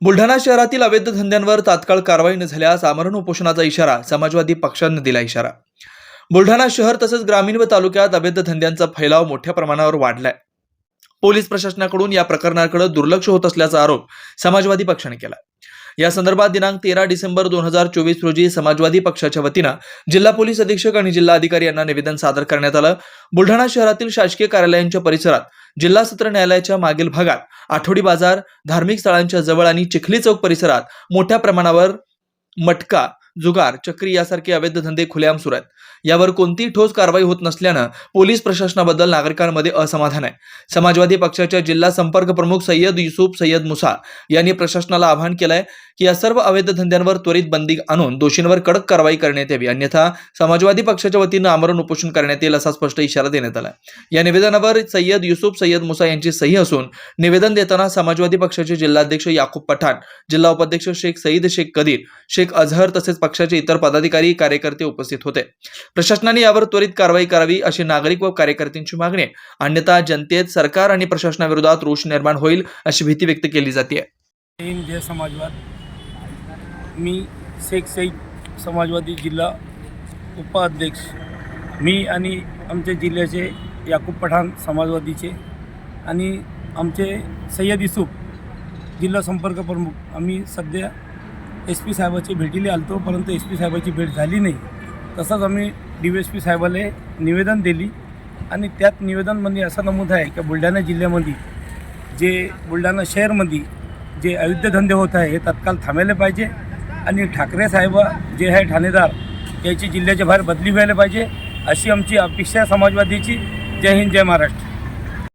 बुलढाणा शहरातील अवैध धंद्यांवर तात्काळ कारवाई न झाल्यास आमरण उपोषणाचा इशारा समाजवादी पक्षानं दिला इशारा. बुलढाणा शहर तसंच ग्रामीण व तालुक्यात अवैध धंद्यांचा फैलाव मोठ्या प्रमाणावर वाढलाय. पोलीस प्रशासनाकडून या प्रकरणाकडे दुर्लक्ष होत असल्याचा आरोप समाजवादी पक्षाने केला. या संदर्भात दिनांक तेरा डिसेंबर दोन हजार चोवीस रोजी समाजवादी पक्षाच्या वतीनं जिल्हा पोलीस अधीक्षक आणि जिल्हा अधिकारी यांना निवेदन सादर करण्यात आलं. बुलढाणा शहरातील शासकीय कार्यालयांच्या परिसरात जिल्हा सत्र न्यायालयाच्या मागील भागात आठवडी बाजार धार्मिक स्थळांच्या जवळ आणि चिखली चौक परिसरात मोठ्या प्रमाणावर मटका जुगार चक्री यासारखे अवैध धंदे खुलेआम सुरू आहेत. यावर कोणतीही ठोस कारवाई होत नसल्यानं पोलीस प्रशासनाबद्दल नागरिकांमध्ये असमाधान आहे. समाजवादी पक्षाच्या जिल्हा संपर्क प्रमुख सय्यद युसुफ सय्यद मुसा यांनी प्रशासनाला आवाहन केलंय की या सर्व अवैध धंद्यांवर त्वरित बंदी आणून दोषींवर कडक कारवाई करण्यात यावी. अन्यथा समाजवादी पक्षाच्या वतीनं आमरण उपोषण करण्यात येईल असा स्पष्ट इशारा देण्यात आला या निवेदनावर सय्यद युसुफ सय्यद मुसा यांची सही असून निवेदन देताना समाजवादी पक्षाचे जिल्हाध्यक्ष याकूब पठाण जिल्हा उपाध्यक्ष शेख सईद शेख कदीर शेख अझहर तसेच पक्षाचे इतर पदाधिकारी कार्यकर्ते उपस्थित होते. प्रशासनाने यावर त्वरित कारवाई करावी अशी नागरिक व कार्यकर्त्यांची मागणी आहे. अन्यथा जनतेत सरकार आणि प्रशासनाविरोधात रोष निर्माण होईल अशी भीती व्यक्त केली जाते जय समाजवाद. मी शेख सईद समाजवादी जिल्हा उपाध्यक्ष. मी आणि आमच्या जिल्ह्याचे याकूब पठाण समाजवादीचे आणि आमचे सय्यद युसूफ जिल्हा संपर्क प्रमुख. आम्ही सध्या एस पी साहेबाची भेटीला आलतो परंतु एस पी साहेबाची भेट झाली नाही. तसंच आम्ही डी एस पी साहेबाला निवेदन दिली आणि त्यात निवेदनमध्ये असं नमूद आहे की बुलढाणा जिल्ह्यामध्ये जे बुलढाणा शहरमध्ये जे अयोध्यधंदे धंदे होत आहे हे तत्काळ थांबायला पाहिजे आणि ठाकरे साहेब जे आहे ठाणेदार याची जिल्ह्याच्या बाहेर बदली व्हायला पाहिजे अशी आमची अपेक्षा समाजवादीची. जय हिंद जय महाराष्ट्र.